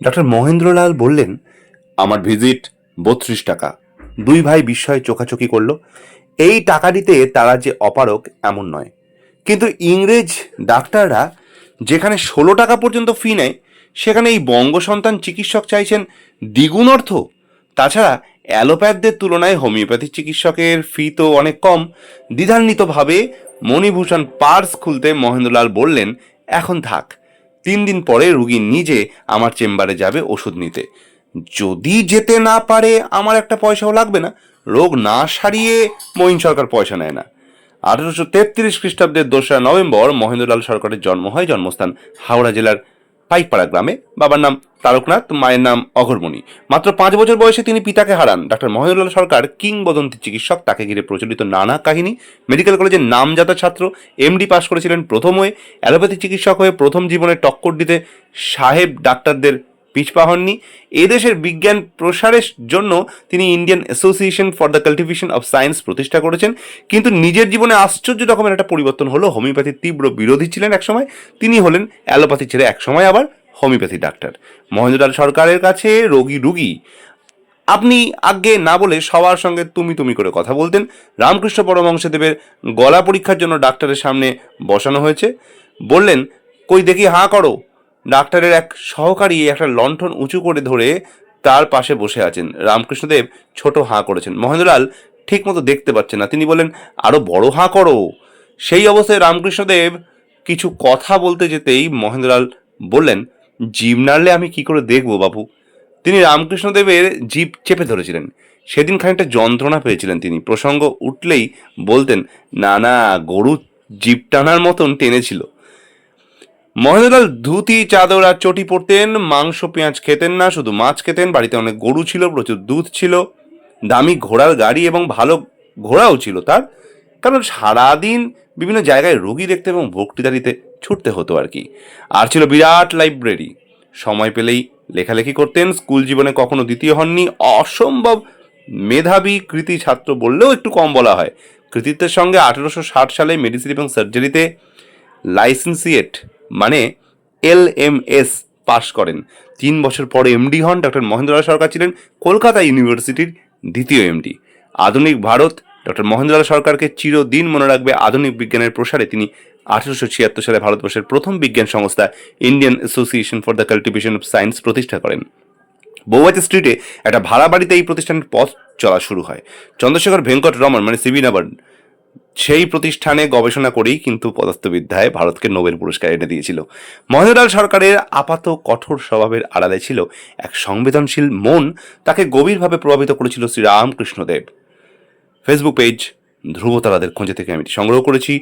Doctor Mahendralal বললেন আমার visit বত্রিশ টাকা। দুই ভাই বিস্ময়ে চোখাচোখি করল এই টাকা দিতে তারা যে অপারক এমন নয়। কিন্তু ইংরেজ ডাক্তাররা যেখানে ষোলো টাকা পর্যন্ত ফি নেয় সেখানে এই বঙ্গ সন্তান চিকিৎসক চাইছেন দ্বিগুণ অর্থ। তাছাড়া অ্যালোপ্যাথদের তুলনায় হোমিওপ্যাথি চিকিৎসকের ফি তো অনেক কম। দ্বিধান্বিতভাবে মণিভূষণ পার্স খুলতে মহেন্দ্রলাল বললেন এখন থাক। তিন দিন পরে রুগী নিজে আমার চেম্বারে যাবে ওষুধ নিতে। যদি যেতে না পারে, আমার একটা পয়সাও লাগবে না। রোগ না সারিয়ে মহিন সরকার পয়সা নেয় না। আঠারোশো তেত্রিশ খ্রিস্টাব্দের দোসরা নভেম্বর মহেন্দ্রলাল সরকারের জন্ম হয় জন্মস্থান হাওড়া জেলার পাইকপাড়া গ্রামে। বাবার নাম তারকনাথ, মায়ের নাম অঘরমণি। মাত্র পাঁচ বছর বয়সে তিনি পিতাকে হারান। ডাক্তার মহেন্দ্রলাল সরকার কিংবদন্তি চিকিৎসক, তাকে ঘিরে প্রচলিত নানা কাহিনী। মেডিকেল কলেজের নামজাতা ছাত্র, এমডি পাশ করেছিলেন প্রথম হয়ে। অ্যালোপ্যাথি চিকিৎসক হয়ে প্রথম জীবনে টক্কর দিতে সাহেব ডাক্তারদের পিছপা হননি। এদেশের বিজ্ঞান প্রসারের জন্য তিনি Indian association for the cultivation of science প্রতিষ্ঠা করেছেন। কিন্তু নিজের জীবনে আশ্চর্য রকমের একটা পরিবর্তন হলো হোমিওপ্যাথির তীব্র বিরোধী ছিলেন একসময়, তিনি হলেন অ্যালোপ্যাথি ছেড়ে একসময় আবার হোমিওপ্যাথি ডাক্তার। মহেন্দ্রলাল সরকারের কাছে রোগী রুগী। আপনি আগে না বলে সবার সঙ্গে তুমি তুমি করে কথা বলতেন। রামকৃষ্ণ পরমহংসদেবের গলা পরীক্ষার জন্য ডাক্তারের সামনে বসানো হয়েছে। বললেন, কই দেখি হাঁ করো। ডাক্তারের এক সহকারী একটা লণ্ঠন উঁচু করে ধরে তার পাশে বসে আছেন। রামকৃষ্ণদেব ছোট হাঁ করেছেন। মহেন্দ্রলাল ঠিক মতো দেখতে পাচ্ছেন না। তিনি বলেন আরও বড় হাঁ করো। সেই অবস্থায় রামকৃষ্ণদেব কিছু কথা বলতে যেতেই মহেন্দ্রলাল বললেন জিভ নাড়লে আমি কি করে দেখব বাবু তিনি রামকৃষ্ণদেবের জিভ চেপে ধরেছিলেন। সেদিন খানিকটা যন্ত্রণা পেয়েছিলেন তিনি। প্রসঙ্গ উঠলেই বলতেন, না না, গরু জিভ টানার মতন টেনেছিল। মহেন্দ্রলাল ধুতি, চাদর আর চটি পরতেন, মাংস, পেঁয়াজ খেতেন না, শুধু মাছ খেতেন, বাড়িতে অনেক গরু ছিল, প্রচুর দুধ ছিল, দামি ঘোড়ার গাড়ি এবং ভালো ঘোড়াও ছিল তার, কারণ সারাদিন বিভিন্ন জায়গায় রোগী দেখতে এবং বক্তৃতা দিতে ছুটতে হতো আর কি। আর ছিল বিরাট লাইব্রেরি। সময় পেলেই লেখালেখি করতেন, স্কুল জীবনে কখনো দ্বিতীয় হননি, অসম্ভব মেধাবী কৃতি ছাত্র বললেও একটু কম বলা হয়। কৃতিত্বের সঙ্গে আঠেরোশো ষাট সালে মেডিসিন এবং সার্জারিতে লাইসেন্সিয়েট মানে এল এম এস পাশ করেন। তিন বছর পরে এমডি হন ডক্টর মহেন্দ্রলাল সরকার ছিলেন কলকাতা ইউনিভার্সিটির দ্বিতীয় এমডি। আধুনিক ভারত, ডক্টর মহেন্দ্রলাল সরকারকে চিরদিন মনে রাখবে আধুনিক বিজ্ঞানের প্রসারে। তিনি আঠারোশো ছিয়াত্তর সালে ভারতবর্ষের প্রথম বিজ্ঞান সংস্থা Indian association for the cultivation of science প্রতিষ্ঠা করেন। বৌবাতি স্ট্রিটে একটা ভাড়া বাড়িতে এই প্রতিষ্ঠানের পথ চলা শুরু হয়। চন্দ্রশেখর ভেঙ্কট রমন মানে সিবি সেই প্রতিষ্ঠানে গবেষণা করেই কিন্তু পদার্থবিদ্যায় ভারতকে নোবেল পুরস্কার এনে দিয়েছিল। মহেন্দ্রলাল সরকারের আপাত কঠোর স্বভাবের আড়ালে ছিল এক সংবেদনশীল মন, তাকে গভীরভাবে প্রভাবিত করেছিল শ্রী রামকৃষ্ণদেব ফেসবুক পেজ ধ্রুবতারাদের খোঁজে থেকে আমি সংগ্রহ করেছি।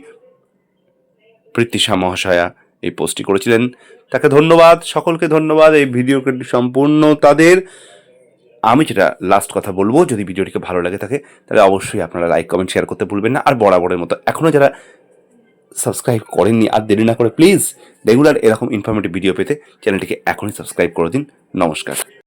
পৃথ্বীশা মহাশয়া এই পোস্টটি করেছিলেন। তাকে ধন্যবাদ, সকলকে ধন্যবাদ, এই ভিডিও সম্পূর্ণ তাদের আমি যেটা লাস্ট কথা বলব, যদি ভিডিওটিকে ভালো লাগে থাকে, তাহলে অবশ্যই আপনারা লাইক কমেন্ট শেয়ার করতে ভুলবেন না। আর বরাবরের মতো এখনও যারা সাবস্ক্রাইব করেননি, আর দেরি না করে প্লিজ রেগুলার এরকম ইনফরমেটিভ ভিডিও পেতে চ্যানেলটিকে এখনই সাবস্ক্রাইব করে দিন। নমস্কার।